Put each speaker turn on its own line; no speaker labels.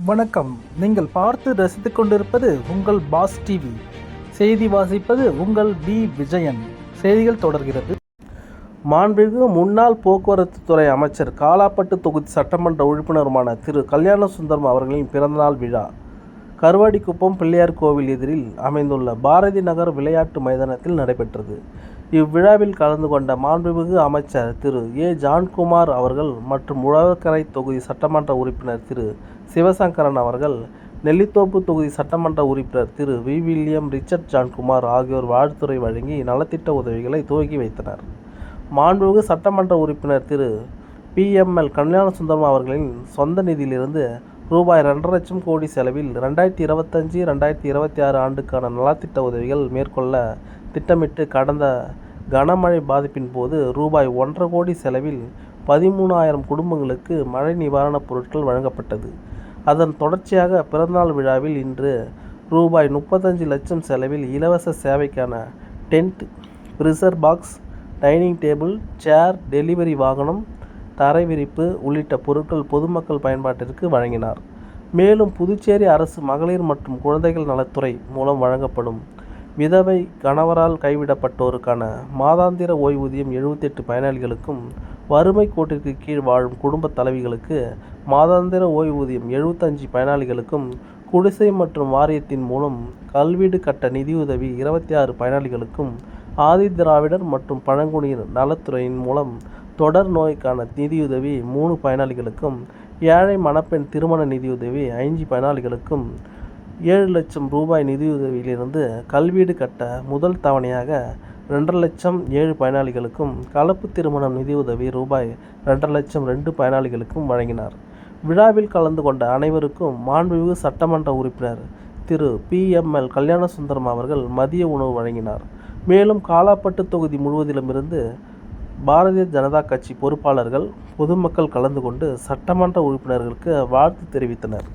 வணக்கம். நீங்கள் பார்த்து ரசித்துக் கொண்டிருப்பது உங்கள் பாஸ் டிவி. செய்தி வாசிப்பது உங்கள் பி விஜயன். செய்திகள் தொடர்கிறது. மாண்புமிகு முன்னாள் போக்குவரத்து துறை அமைச்சர் காலாப்பட்டு தொகுதி சட்டமன்ற உறுப்பினருமான திரு. கல்யாண சுந்தரம் அவர்களின் பிறந்தநாள் விழா. கருவாடிக்குப்பம் பிள்ளையார் கோவில் எதிரில் அமைந்துள்ள பாரதி நகர் விளையாட்டு மைதானத்தில் நடைபெற்றது. இவ்விழாவில் கலந்து கொண்ட மாண்புமிகு அமைச்சர் திரு. ஏ. ஜான்குமார் அவர்கள் மற்றும் உழவர்கரை தொகுதி சட்டமன்ற உறுப்பினர் திரு. சிவசங்கரன் அவர்கள் நெல்லித்தோப்பு தொகுதி சட்டமன்ற உறுப்பினர் திரு. வி. வில்லியம் ரிச்சர்ட் ஜான்குமார் ஆகியோர் வாழ்த்துறை வழங்கி நலத்திட்ட உதவிகளை துவக்கி வைத்தனர். மாண்புமிகு சட்டமன்ற உறுப்பினர் திரு. பிஎம்எல் கல்யாணசுந்தரம் அவர்களின் சொந்த நிதியிலிருந்து ரூபாய் ரெண்டரை லட்சம் கோடி செலவில் ரெண்டாயிரத்தி இருபத்தஞ்சி ரெண்டாயிரத்தி இருபத்தி ஆறு ஆண்டுக்கான நலத்திட்ட உதவிகள் மேற்கொள்ள திட்டமிட்டு கடந்த கனமழை பாதிப்பின் போது ரூபாய் ஒன்றரை கோடி செலவில் பதிமூணாயிரம் குடும்பங்களுக்கு மழை நிவாரணப் பொருட்கள் வழங்கப்பட்டது. அதன் தொடர்ச்சியாக பிறந்தநாள் விழாவில் இன்று ரூபாய் முப்பத்தஞ்சு லட்சம் செலவில் இலவச சேவைக்கான tent freezer box dining table chair delivery வாகனம் தரை விரிப்பு உள்ளிட்ட பொருட்கள் பொதுமக்கள் பயன்பாட்டிற்கு வழங்கினார். மேலும் புதுச்சேரி அரசு மகளிர் மற்றும் குழந்தைகள் நலத்துறை மூலம் வழங்கப்படும் விதவை கணவரால் கைவிடப்பட்டோருக்கான மாதாந்திர ஓய்வூதியம் எழுபத்தெட்டு பயனாளிகளுக்கும் வறுமை கோட்டிற்கு கீழ் வாழும் குடும்ப தலைவிகளுக்கு மாதாந்திர ஓய்வூதியம் எழுபத்தஞ்சு பயனாளிகளுக்கும் குடிசை மற்றும் வாரியத்தின் மூலம் கல்வீடு கட்ட நிதியுதவி இருபத்தி ஆறு பயனாளிகளுக்கும் ஆதி திராவிடர் மற்றும் பழங்குடியினர் நலத்துறையின் மூலம் தொடர் நோய்க்கான நிதியுதவி மூணு பயனாளிகளுக்கும் ஏழை மணப்பெண் திருமண நிதியுதவி ஐந்து பயனாளிகளுக்கும் ஏழு லட்சம் ரூபாய் நிதியுதவியிலிருந்து கல்வீடு கட்ட முதல் தவணையாக ரெண்டரை லட்சம் ஏழு பயனாளிகளுக்கும் கலப்பு திருமணம் நிதியுதவி ரூபாய் ரெண்டரை லட்சம் ரெண்டு பயனாளிகளுக்கும் வழங்கினார். விழாவில் கலந்து கொண்ட அனைவருக்கும் மாண்புமிகு சட்டமன்ற உறுப்பினர் திரு பிஎம்எல் கல்யாணசுந்தரம் அவர்கள் மதிய உணவு வழங்கினார். மேலும் காலாப்பட்டு தொகுதி முழுவதிலுமிருந்து பாரதிய ஜனதா கட்சி பொறுப்பாளர்கள் பொதுமக்கள் கலந்து கொண்டு சட்டமன்ற உறுப்பினர்களுக்கு வாழ்த்து தெரிவித்தனர்.